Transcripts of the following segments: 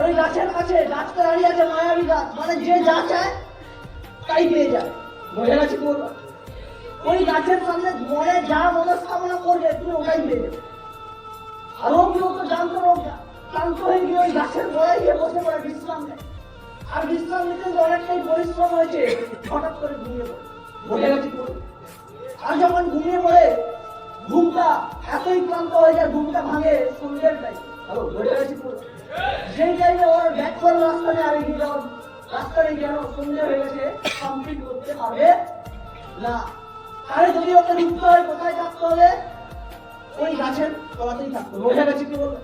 আর ওই গাছের কাছে গাছটা দাঁড়িয়ে আছে মায়াবী গাছ। মানে যে যা চায়, তাই পেয়ে যায়। বোঝা গেছে ওই গাছের সামনে মনে যা মনস্কামনা করবে, তুমি ওটাই পেয়ে যাবে। আরও কেউ তো জানতো ক্লান্ত হয়ে গিয়ে ওই গাছের গোড়ায় গিয়ে বসে পড়ে, বিশ্রাম নেয়। আর বিশ্রাম নিতে অনেকটাই পরিশ্রম হয়েছে, হঠাৎ করে ঘুমিয়ে পড়ে। বোঝা গেছে আর যখন ঘুমিয়ে পড়ে, ঘুমটা এতই ক্লান্ত হয়ে যায়, ঘুমটা ভাঙে সন্ধ্যের টাইম হ্যালো, বোঝা গেছে? সেই টাইমে ওর ব্যাক করার রাস্তা নেই আর এগিয়ে রাস্তা সন্ধ্যে হয়ে গেছে কমপ্লিট করতে পারবে না। তাহলে যদি ওকে ঢুকতে হয় কোথায় থাকতে হবে? ওই গাছের তলাতেই থাকতে হবে। বোঝা গেছে কি বলব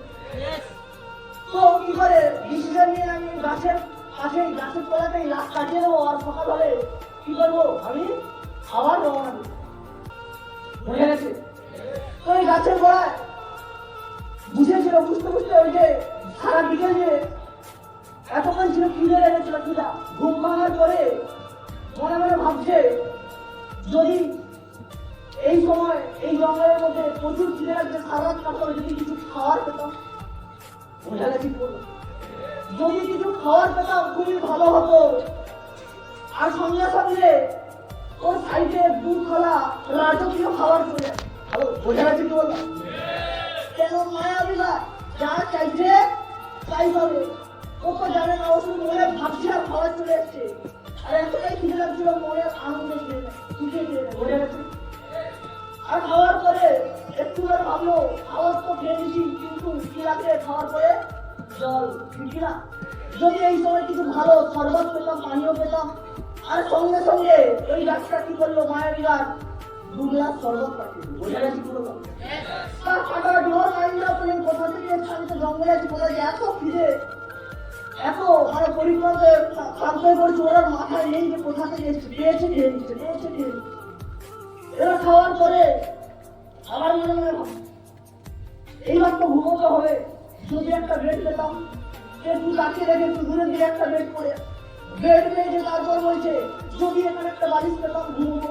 তো কি করে? ডিসিশন নিয়ে আমি গাছের পাশে গাছের তলাতেই রাত কাটিয়ে দেবো আর সকাল হলে কি করব আমি? আবার রওনা দেবো বোঝা গেছে। তো ওই গাছের গোড়ায় বুঝেছিল বুঝতে বুঝতে ওই যে সারা বিকেল যে ছিল খিদে লেগেছিল খিদা ঘুম ভাঙার পরে মনে মনে ভাবছে, যদি এই সময়, এই জঙ্গলের মধ্যে প্রচুর খিদে লাগছে সারা রাত যদি কিছু খাওয়ার পেতাম, বোঝা গেছে যদি কিছু খাওয়ার পেতাম, খুবই ভালো হতো। আর সঙ্গে সঙ্গে ওর সাইডে দুধ কলা রাজকীয় খাবার চলে হ্যালো গেছে কি কেন মায়াবিলা যা চাইছে, তাই হবে জানে না ও শুধু মনে ভাবছে আর খাবার চলে এসছে আর এতটাই খিদে লাগছিল মনে আনন্দ বোঝা আর খাওয়ার পরে একটু আর ভাবলো খাবার তো খেয়ে কিন্তু কি খাওয়ার পরে জল না যদি এই সময় কিছু ভালো শরবত পেতাম, পানীয় পেতাম, আর সঙ্গে সঙ্গে ওই গাছটা কি করল, মায়ের গাছ দু গ্লাস শরবত পাঠিয়ে। বোঝা গেছে বললাম? তার তুমি কোথা থেকে আমি তো জঙ্গলে আছি কোথায় এত খিদে এত মানে ক্লান্ত হয়ে পড়ছে ওর মাথায় নেই যে কোথা থেকে এসছে? পেয়েছে খেয়ে নিচ্ছে পেয়েছে খেয়ে নিচ্ছে এরা খাওয়ার পরে আবার মনে মনে এইবার তো ঘুমোতে হবে। যদি একটা বেড পেতাম একটু তাকিয়ে রেখে একটু দূরে দিয়ে একটা বেড করে বেড পেয়েছে তারপর বলছে যদি এখানে একটা বালিশ পেতাম ঘুমবো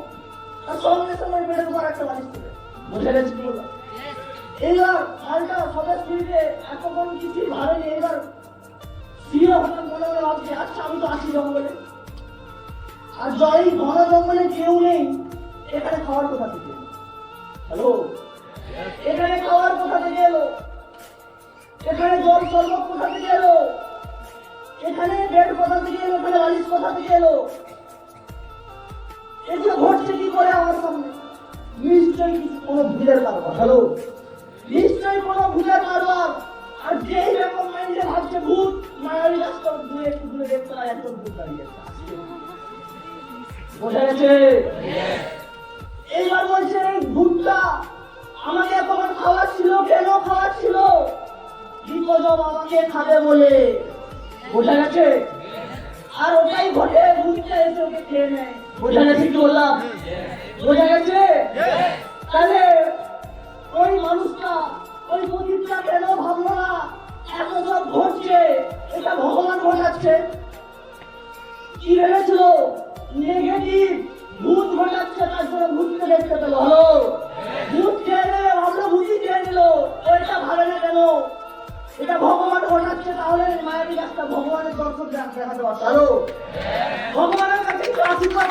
আর সঙ্গে সঙ্গে বেডের উপর একটা বালিশ পেতে বোঝা গেছে এইবার সবার স্পিডে এতক্ষণ কিছুই ভাবেনি। এবার আচ্ছা আর জয় ঘন জঙ্গলে কেউ নেই, এখানে খাওয়ার কোথা থেকে? হ্যালো? এখানে খাওয়ার কোথা থেকে এলো? এখানে জল শরবত কোথা থেকে এলো? এখানে বেড কোথা থেকে এলো? এখানে বালিশ কোথা থেকে এলো? এগুলো ঘটছে কি করে আমার সামনে? নিশ্চয়ই কোনো ভুলের কারবার। হ্যালো? নিশ্চয়ই কোনো ভুলের কারবার। আর যেই রকম ভূত দেখতে একজন ভূত দাঁড়িয়ে বোঝা গেছে? এইবার বলছে, এই ভূতটা আমাকে খাওয়াচ্ছিল, কেন খাওয়াচ্ছিল? বিপদম আমাকে খাবে বলে। বোঝা গেছে? আর ওটাই ঘটে, ভূতটা এসে ওকে খেয়ে নেয়। বোঝা গেছে কি বললাম? বোঝা গেছে? ভগবান ঘটাচ্ছে তাহলে মায়াবী রাস্তা ভগবানের দর্শন দেখ- দেখাতে পারতো ভগবানের কাছে আশীর্বাদ।